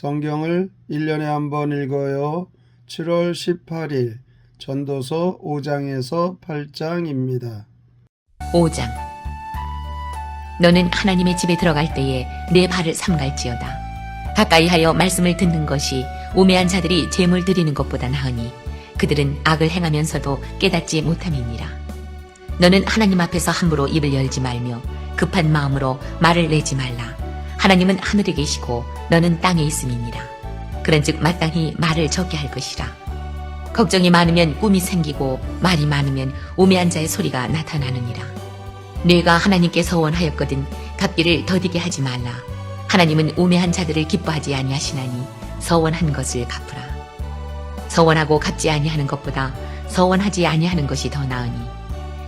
성경을 1년에 한 번 읽어요. 7월 18일 전도서 5장에서 8장입니다. 5장 너는 하나님의 집에 들어갈 때에 내 발을 삼갈지어다. 가까이 하여 말씀을 듣는 것이 우매한 자들이 죄물 드리는 것보다 나으니 그들은 악을 행하면서도 깨닫지 못함이니라. 너는 하나님 앞에서 함부로 입을 열지 말며 급한 마음으로 말을 내지 말라. 하나님은 하늘에 계시고 너는 땅에 있음이니라. 그런즉 마땅히 말을 적게 할 것이라. 걱정이 많으면 꿈이 생기고 말이 많으면 우매한 자의 소리가 나타나느니라. 뇌가 하나님께 서 원하였거든 갚기를 더디게 하지 말라. 하나님은 우매한 자들을 기뻐하지 아니하시나니 서원한 것을 갚으라. 서원하고 갚지 아니하는 것보다 서원하지 아니하는 것이 더 나으니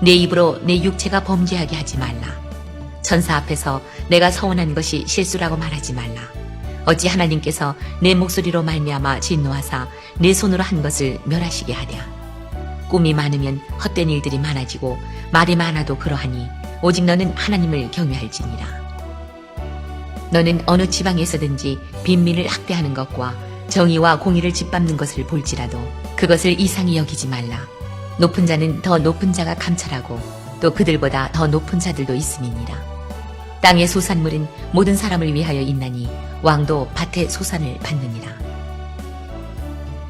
내 입으로 내 육체가 범죄하게 하지 말라. 천사 앞에서 내가 서원한 것이 실수라고 말하지 말라. 어찌 하나님께서 내 목소리로 말미암아 진노하사 내 손으로 한 것을 멸하시게 하랴. 꿈이 많으면 헛된 일들이 많아지고 말이 많아도 그러하니 오직 너는 하나님을 경외할지니라. 너는 어느 지방에서든지 빈민을 학대하는 것과 정의와 공의를 짓밟는 것을 볼지라도 그것을 이상히 여기지 말라. 높은 자는 더 높은 자가 감찰하고 또 그들보다 더 높은 자들도 있음이니라. 땅의 소산물은 모든 사람을 위하여 있나니 왕도 밭의 소산을 받느니라.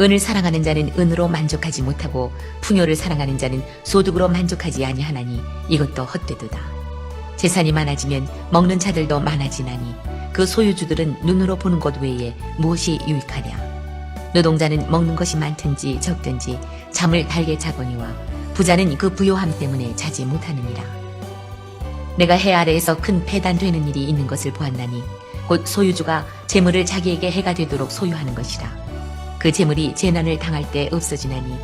은을 사랑하는 자는 은으로 만족하지 못하고 풍요를 사랑하는 자는 소득으로 만족하지 아니하나니 이것도 헛되도다. 재산이 많아지면 먹는 자들도 많아지나니 그 소유주들은 눈으로 보는 것 외에 무엇이 유익하랴. 노동자는 먹는 것이 많든지 적든지 잠을 달게 자거니와 부자는 그 부요함 때문에 자지 못하느니라. 내가 해 아래에서 큰 배단되는 일이 있는 것을 보았나니 곧 소유주가 재물을 자기에게 해가 되도록 소유하는 것이라. 그 재물이 재난을 당할 때 없어지나니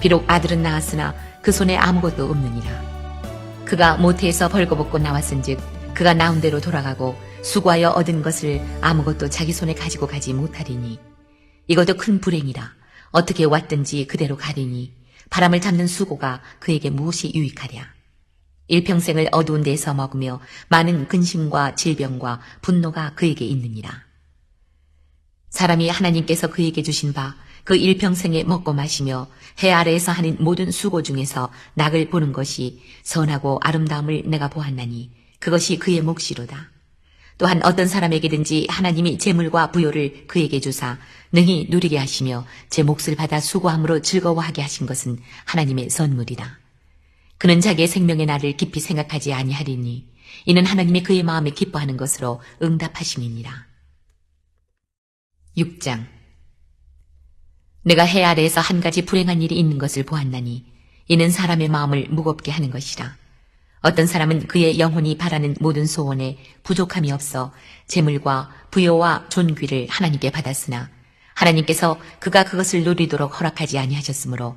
비록 아들은 낳았으나 그 손에 아무것도 없느니라. 그가 모태에서 벌거벗고 나왔은즉 그가 나온 대로 돌아가고 수고하여 얻은 것을 아무것도 자기 손에 가지고 가지 못하리니 이것도 큰 불행이라 어떻게 왔든지 그대로 가리니 바람을 잡는 수고가 그에게 무엇이 유익하랴 일평생을 어두운 데서 먹으며 많은 근심과 질병과 분노가 그에게 있느니라 사람이 하나님께서 그에게 주신 바 그 일평생에 먹고 마시며 해 아래에서 하는 모든 수고 중에서 낙을 보는 것이 선하고 아름다움을 내가 보았나니 그것이 그의 몫이로다. 또한 어떤 사람에게든지 하나님이 재물과 부요를 그에게 주사 능히 누리게 하시며 제 몫을 받아 수고함으로 즐거워하게 하신 것은 하나님의 선물이다. 그는 자기의 생명의 날을 깊이 생각하지 아니하리니 이는 하나님이 그의 마음에 기뻐하는 것으로 응답하심이니라. 6장 내가 해 아래에서 한 가지 불행한 일이 있는 것을 보았나니 이는 사람의 마음을 무겁게 하는 것이라. 어떤 사람은 그의 영혼이 바라는 모든 소원에 부족함이 없어 재물과 부요와 존귀를 하나님께 받았으나 하나님께서 그가 그것을 누리도록 허락하지 아니하셨으므로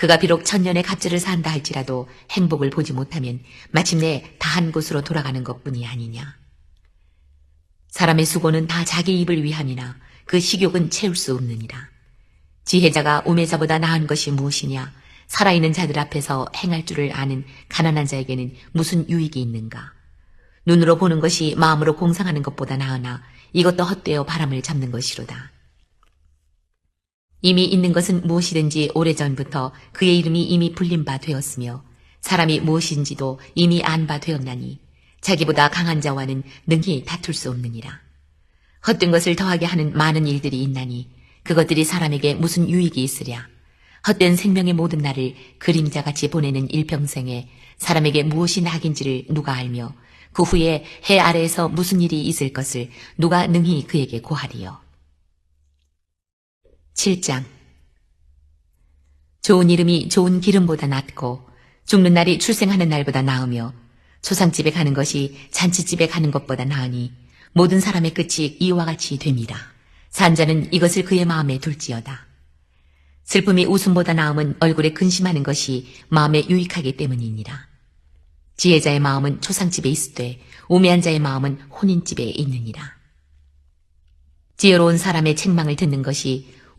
그가 비록 천년의 갑절을 산다 할지라도 행복을 보지 못하면 마침내 다 한 곳으로 돌아가는 것뿐이 아니냐. 사람의 수고는 다 자기 입을 위함이나 그 식욕은 채울 수 없느니라. 지혜자가 우매자보다 나은 것이 무엇이냐? 살아있는 자들 앞에서 행할 줄을 아는 가난한 자에게는 무슨 유익이 있는가? 눈으로 보는 것이 마음으로 공상하는 것보다 나으나 이것도 헛되어 바람을 잡는 것이로다. 이미 있는 것은 무엇이든지 오래전부터 그의 이름이 이미 불린 바 되었으며 사람이 무엇인지도 이미 안 바 되었나니 자기보다 강한 자와는 능히 다툴 수 없느니라. 헛된 것을 더하게 하는 많은 일들이 있나니 그것들이 사람에게 무슨 유익이 있으랴. 헛된 생명의 모든 날을 그림자같이 보내는 일평생에 사람에게 무엇이 낙인지를 누가 알며 그 후에 해 아래에서 무슨 일이 있을 것을 누가 능히 그에게 고하리요. 7장 좋은 이름이 좋은 기름보다 낫고 죽는 날이 출생하는 날보다 나으며 초상집에 가는 것이 잔치집에 가는 것보다 나으니 모든 사람의 끝이 이와 같이 됩니다. 산자는 이것을 그의 마음에 둘지어다. 슬픔이 웃음보다 나음은 얼굴에 근심하는 것이 마음에 유익하기 때문이니라. 지혜자의 마음은 초상집에 있으되 우매한 자의 마음은 혼인집에 있느니라. 지혜로운 사람의 책망을 듣는 것이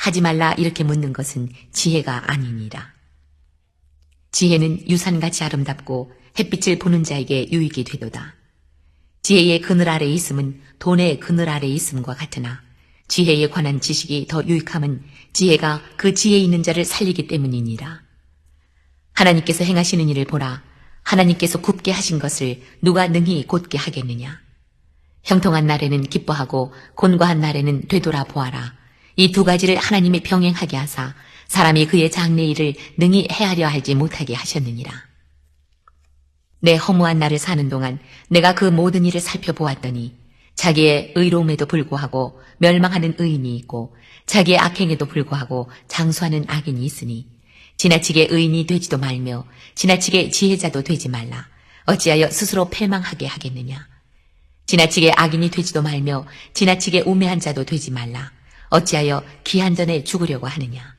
하지 말라 이렇게 묻는 것은 지혜가 아니니라. 지혜는 유산같이 아름답고 햇빛을 보는 자에게 유익이 되도다. 지혜의 그늘 아래 있음은 돈의 그늘 아래 있음과 같으나 지혜에 관한 지식이 더 유익함은 지혜가 그 지혜 있는 자를 살리기 때문이니라. 하나님께서 행하시는 일을 보라. 하나님께서 굽게 하신 것을 누가 능히 곧게 하겠느냐. 형통한 날에는 기뻐하고 곤고한 날에는 되돌아 보아라. 이 두 가지를 하나님이 병행하게 하사 사람이 그의 장래 일을 능히 헤아려 알지 못하게 하셨느니라. 내 허무한 날을 사는 동안 내가 그 모든 일을 살펴보았더니 자기의 의로움에도 불구하고 멸망하는 의인이 있고 자기의 악행에도 불구하고 장수하는 악인이 있으니 지나치게 의인이 되지도 말며 지나치게 지혜자도 되지 말라. 어찌하여 스스로 패망하게 하겠느냐. 지나치게 악인이 되지도 말며 지나치게 우매한 자도 되지 말라. 어찌하여 기한 전에 죽으려고 하느냐.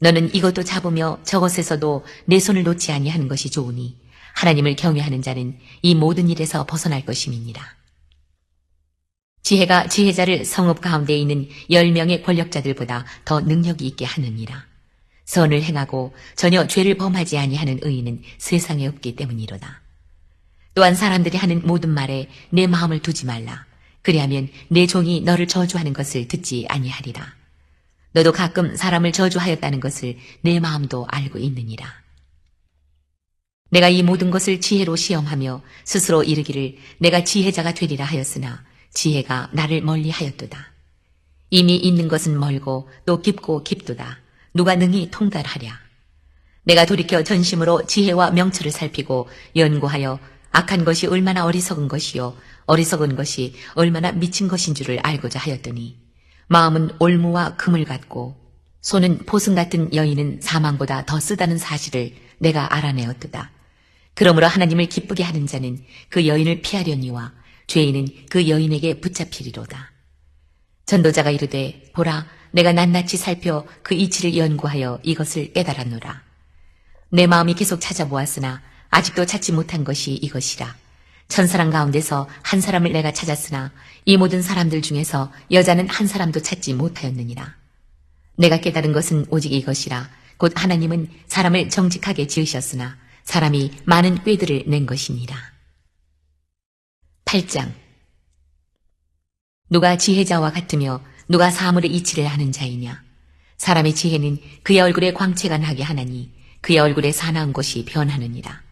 너는 이것도 잡으며 저것에서도 내 손을 놓지 아니하는 것이 좋으니 하나님을 경외하는 자는 이 모든 일에서 벗어날 것임이니라. 지혜가 지혜자를 성읍 가운데 있는 열 명의 권력자들보다 더 능력이 있게 하느니라. 선을 행하고 전혀 죄를 범하지 아니하는 의인은 세상에 없기 때문이로다. 또한 사람들이 하는 모든 말에 내 마음을 두지 말라. 그리하면 내 종이 너를 저주하는 것을 듣지 아니하리라. 너도 가끔 사람을 저주하였다는 것을 내 마음도 알고 있느니라. 내가 이 모든 것을 지혜로 시험하며 스스로 이르기를 내가 지혜자가 되리라 하였으나 지혜가 나를 멀리 하였도다. 이미 있는 것은 멀고 또 깊고 깊도다. 누가 능히 통달하랴. 내가 돌이켜 전심으로 지혜와 명철을 살피고 연구하여 악한 것이 얼마나 어리석은 것이요 어리석은 것이 얼마나 미친 것인 줄을 알고자 하였더니 마음은 올무와 금을 같고 손은 포승 같은 여인은 사망보다 더 쓰다는 사실을 내가 알아내었도다. 그러므로 하나님을 기쁘게 하는 자는 그 여인을 피하려니와 죄인은 그 여인에게 붙잡히리로다. 전도자가 이르되 보라 내가 낱낱이 살펴 그 이치를 연구하여 이것을 깨달았노라. 내 마음이 계속 찾아보았으나 아직도 찾지 못한 것이 이것이라. 천사람 가운데서 한 사람을 내가 찾았으나 이 모든 사람들 중에서 여자는 한 사람도 찾지 못하였느니라. 내가 깨달은 것은 오직 이것이라. 곧 하나님은 사람을 정직하게 지으셨으나 사람이 많은 꾀들을 낸 것이니라. 8장 누가 지혜자와 같으며 누가 사물의 이치를 하는 자이냐. 사람의 지혜는 그의 얼굴에 광채가 나게 하나니 그의 얼굴에 사나운 것이 변하느니라.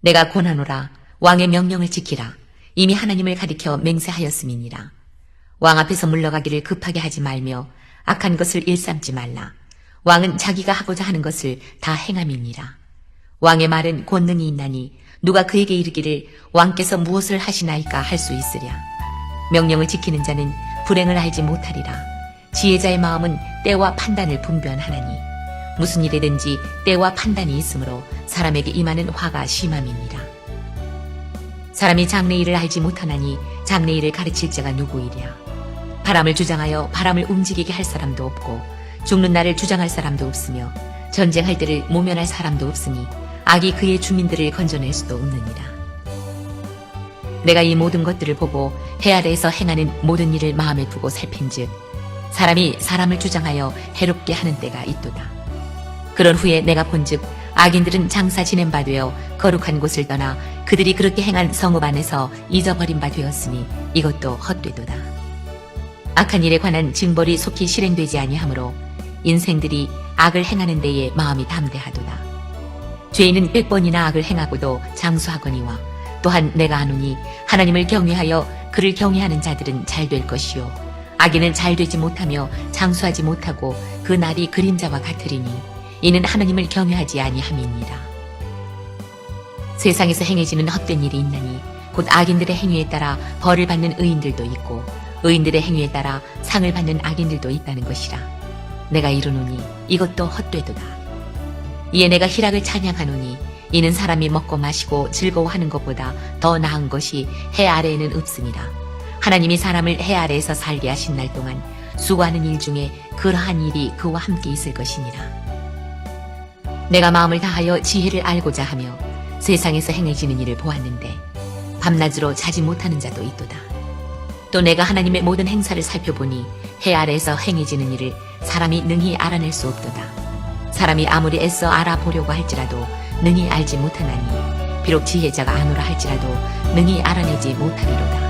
내가 고나노라 왕의 명령을 지키라. 이미 하나님을 가리켜 맹세하였음이니라. 왕 앞에서 물러가기를 급하게 하지 말며 악한 것을 일삼지 말라. 왕은 자기가 하고자 하는 것을 다 행함이니라. 왕의 말은 권능이 있나니 누가 그에게 이르기를 왕께서 무엇을 하시나이까 할 수 있으랴. 명령을 지키는 자는 불행을 알지 못하리라. 지혜자의 마음은 때와 판단을 분별하나니 무슨 일이든지 때와 판단이 있으므로 사람에게 임하는 화가 심함이니라. 사람이 장래 일을 알지 못하나니 장래 일을 가르칠 자가 누구이랴. 바람을 주장하여 바람을 움직이게 할 사람도 없고 죽는 날을 주장할 사람도 없으며 전쟁할 때를 모면할 사람도 없으니 악이 그의 주민들을 건져낼 수도 없느니라. 내가 이 모든 것들을 보고 해 아래에서 행하는 모든 일을 마음에 두고 살핀즉 사람이 사람을 주장하여 해롭게 하는 때가 있도다. 그런 후에 내가 본즉 악인들은 장사 지낸 바 되어 거룩한 곳을 떠나 그들이 그렇게 행한 성읍 안에서 잊어버린 바 되었으니 이것도 헛되도다. 악한 일에 관한 징벌이 속히 실행되지 아니하므로 인생들이 악을 행하는 데에 마음이 담대하도다. 죄인은 백 번이나 악을 행하고도 장수하거니와 또한 내가 아노니 하나님을 경외하여 그를 경외하는 자들은 잘 될 것이요 악인은 잘 되지 못하며 장수하지 못하고 그 날이 그림자와 같으리니 이는 하나님을 경외하지 아니함이니라. 세상에서 행해지는 헛된 일이 있나니 곧 악인들의 행위에 따라 벌을 받는 의인들도 있고 의인들의 행위에 따라 상을 받는 악인들도 있다는 것이라. 내가 이르노니 이것도 헛되도다. 이에 내가 희락을 찬양하노니 이는 사람이 먹고 마시고 즐거워하는 것보다 더 나은 것이 해 아래에는 없습니다. 하나님이 사람을 해 아래에서 살게 하신 날 동안 수고하는 일 중에 그러한 일이 그와 함께 있을 것이니라. 내가 마음을 다하여 지혜를 알고자 하며 세상에서 행해지는 일을 보았는데 밤낮으로 자지 못하는 자도 있도다. 또 내가 하나님의 모든 행사를 살펴보니 해 아래에서 행해지는 일을 사람이 능히 알아낼 수 없도다. 사람이 아무리 애써 알아보려고 할지라도 능히 알지 못하나니 비록 지혜자가 아노라 할지라도 능히 알아내지 못하리로다.